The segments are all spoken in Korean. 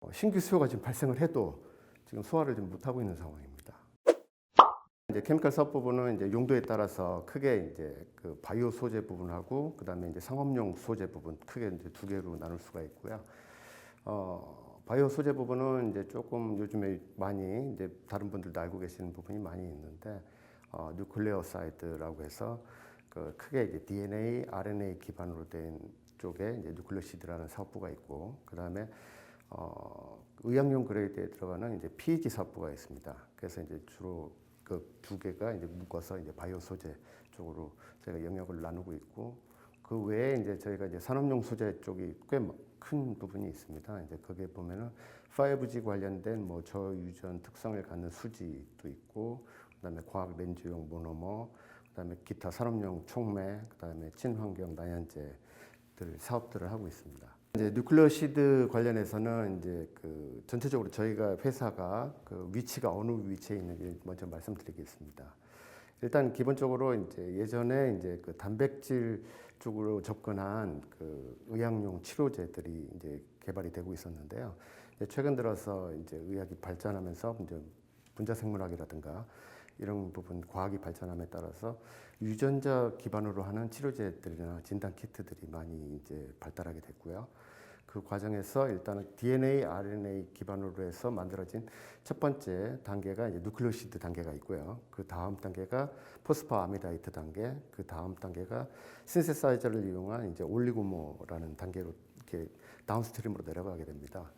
어, 신규 수요가 지금 발생을 해도 지금 소화를 좀 못하고 있는 상황입니다. 이제 케미컬 사업 부분은 이제 용도에 따라서 크게 이제 그 바이오 소재 부분하고 그다음에 이제 상업용 소재 부분 크게 이제 두 개로 나눌 수가 있고요. 어, 바이오 소재 부분은 이제 조금 요즘에 많이 이제 다른 분들도 알고 계시는 부분이 많이 있는데 어, 뉴클레오사이드라고 해서 그 크게 이제 DNA, RNA 기반으로 된 쪽에 이제 뉴클레오시드라는 사업부가 있고 그다음에 어, 의약용 그레이드에 들어가는 이제 PEG 사업부가 있습니다. 그래서 이제 주로 그 두 개가 이제 묶어서 이제 바이오 소재 쪽으로 저희가 영역을 나누고 있고 그 외에 이제 저희가 이제 산업용 소재 쪽이 꽤 큰 부분이 있습니다. 이제 거기에 보면은 5G 관련된 뭐 저유전 특성을 갖는 수지도 있고 그다음에 과학 렌즈용 모노머 그다음에 기타 산업용 촉매 그다음에 친환경 난연제들 사업들을 하고 있습니다. 이제 뉴클레오시드 관련해서는 이제 그 전체적으로 저희가 회사가 그 위치가 어느 위치에 있는지 먼저 말씀드리겠습니다. 일단 기본적으로 이제 예전에 이제 그 단백질 쪽으로 접근한 그 의학용 치료제들이 이제 개발이 되고 있었는데요. 최근 들어서 이제 의학이 발전하면서 이제 분자 생물학이라든가 이런 부분 과학이 발전함에 따라서 유전자 기반으로 하는 치료제들이나 진단 키트들이 많이 이제 발달하게 됐고요. 그 과정에서 일단은 DNA, RNA 기반으로 해서 만들어진 첫 번째 단계가 이제 누클레오시드 단계가 있고요. 그 다음 단계가 포스파 아미다이트 단계, 그 다음 단계가 신세사이저를 이용한 이제 올리고모라는 단계로 이렇게 다운스트림으로 내려가게 됩니다.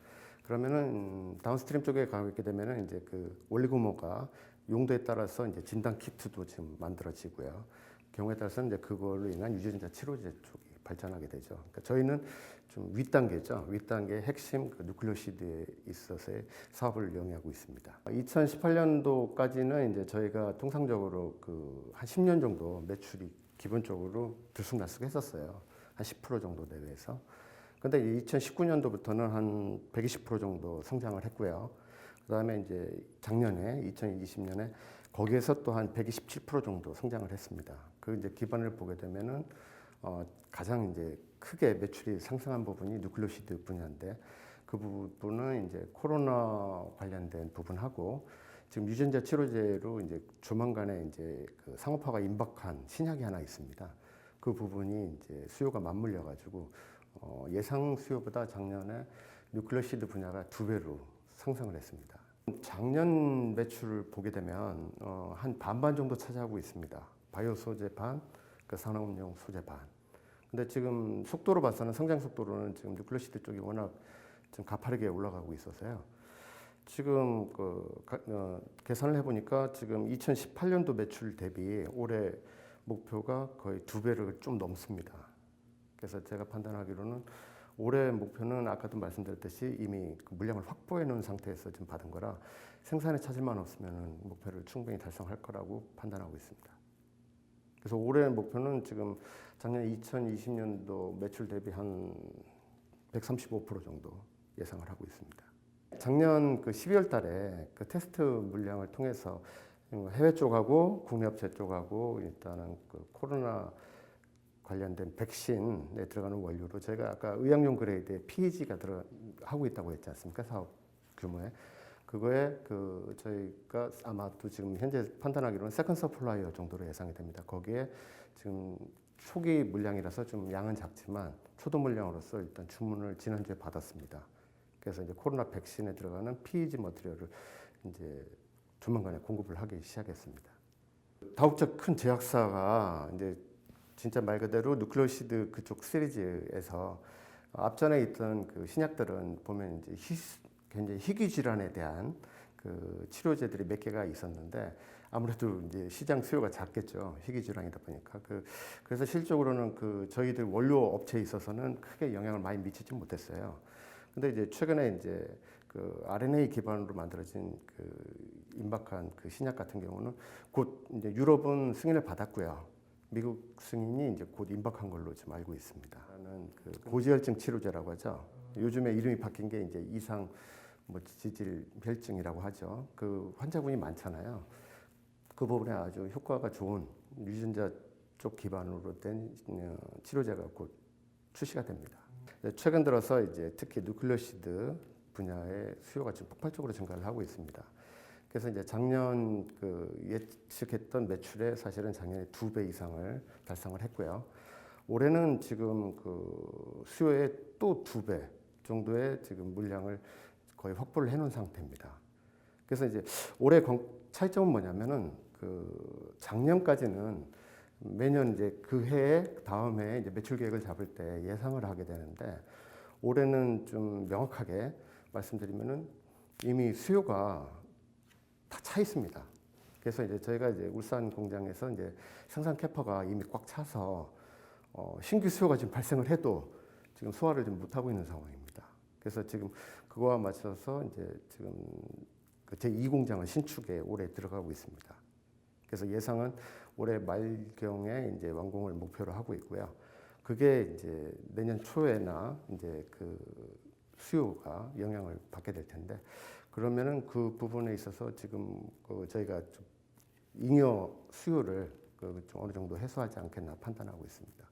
그러면은 음, 다운스트림 쪽에 가게 되면은 이제 그 올리고모가 용도에 따라서 이제 진단 키트도 지금 만들어지고요. 경우에 따라서 이제 그걸로 인한 유전자 치료제 쪽이 발전하게 되죠. 그러니까 저희는 좀 윗단계죠. 윗단계 핵심 그 누클레오시드에 있어서의 사업을 영위하고 있습니다. 2018년도까지는 이제 저희가 통상적으로 그 한 10년 정도 매출이 기본적으로 들쑥날쑥 했었어요. 한 10% 정도 내외에서. 근데 2019년도부터는 한 120% 정도 성장을 했고요. 그다음에 이제 작년에 2020년에 거기에서 또한 127% 정도 성장을 했습니다. 그 이제 기반을 보게 되면은 어, 가장 이제 크게 매출이 상승한 부분이 누클레오시드 분야인데 그 부분은 이제 코로나 관련된 부분하고 지금 유전자 치료제로 이제 조만간에 이제 그 상업화가 임박한 신약이 하나 있습니다. 그 부분이 이제 수요가 맞물려 가지고 어, 예상 수요보다 작년에 뉴클레오시드 분야가 두 배로 상승을 했습니다. 작년 매출을 보게 되면 어, 한 반반 정도 차지하고 있습니다. 바이오 소재 반, 그 산업용 소재 반. 근데 지금 속도로 봐서는 성장 속도로는 지금 뉴클레오시드 쪽이 워낙 좀 가파르게 올라가고 있어서요. 지금 그 가- 어, 계산을 해보니까 지금 2018년도 매출 대비 올해 목표가 거의 두 배를 좀 넘습니다. 그래서 제가 판단하기로는 올해 목표는 아까도 말씀드렸듯이 이미 그 물량을 확보해 놓은 상태에서 지금 받은 거라 생산에 차질만 없으면 목표를 충분히 달성할 거라고 판단하고 있습니다. 그래서 올해 목표는 지금 작년 2020년도 매출 대비 한 135% 정도 예상을 하고 있습니다. 작년 그 12월 달에 그 테스트 물량을 통해서 해외 쪽하고 국내 업체 쪽하고 일단은 그 코로나 관련된 백신에 들어가는 원료로 저희가 아까 의약용 그레이드에 PEG가 들어 하고 있다고 했지 않습니까? 사업 규모에 그거에 그 저희가 아마도 지금 현재 판단하기로는 세컨 서플라이어 정도로 예상이 됩니다. 거기에 지금 초기 물량이라서 좀 양은 작지만 초도 물량으로서 일단 주문을 지난주에 받았습니다. 그래서 이제 코로나 백신에 들어가는 PEG 머티리얼을 이제 조만간에 공급을 하기 시작했습니다. 다국적 큰 제약사가 이제 진짜 말 그대로 누클레오시드 그쪽 시리즈에서 앞전에 있던 그 신약들은 보면 이제 희, 굉장히 희귀 질환에 대한 그 치료제들이 몇 개가 있었는데 아무래도 이제 시장 수요가 작겠죠 희귀 질환이다 보니까 그 그래서 실적으로는 그 저희들 원료 업체에 있어서는 크게 영향을 많이 미치지 못했어요. 근데 이제 최근에 이제 그 RNA 기반으로 만들어진 그 임박한 그 신약 같은 경우는 곧 이제 유럽은 승인을 받았고요. 미국 승인이 이제 곧 임박한 걸로 지금 알고 있습니다. 는그 고지혈증 치료제라고 하죠. 요즘에 이름이 바뀐 게 이제 이상 뭐 지질 혈증이라고 하죠. 그 환자분이 많잖아요. 그 부분에 아주 효과가 좋은 유전자 쪽 기반으로 된 어, 치료제가 곧 출시가 됩니다. 네, 최근 들어서 이제 특히 누클레오시드 분야의 수요가 지금 폭발적으로 증가를 하고 있습니다. 그래서 이제 작년 그 예측했던 매출의 사실은 작년에 두 배 이상을 달성을 했고요. 올해는 지금 그 수요의 또 두 배 정도의 지금 물량을 거의 확보를 해놓은 상태입니다. 그래서 이제 올해 건- 차이점은 뭐냐면은 그 작년까지는 매년 이제 그 해에 다음 해에 이제 매출 계획을 잡을 때 예상을 하게 되는데 올해는 좀 명확하게 말씀드리면은 이미 수요가 다 차 있습니다. 그래서 이제 저희가 이제 울산 공장에서 이제 생산 캐파가 이미 꽉 차서 어, 신규 수요가 지금 발생을 해도 지금 소화를 좀 못하고 있는 상황입니다. 그래서 지금 그거와 맞춰서 이제 지금 그 제2 공장은 신축에 올해 들어가고 있습니다. 그래서 예상은 올해 말경에 이제 완공을 목표로 하고 있고요. 그게 이제 내년 초에나 이제 그 수요가 영향을 받게 될 텐데 그러면은 그 부분에 있어서 지금 그 저희가 좀 잉여 수요를 그 좀 어느 정도 해소하지 않겠나 판단하고 있습니다.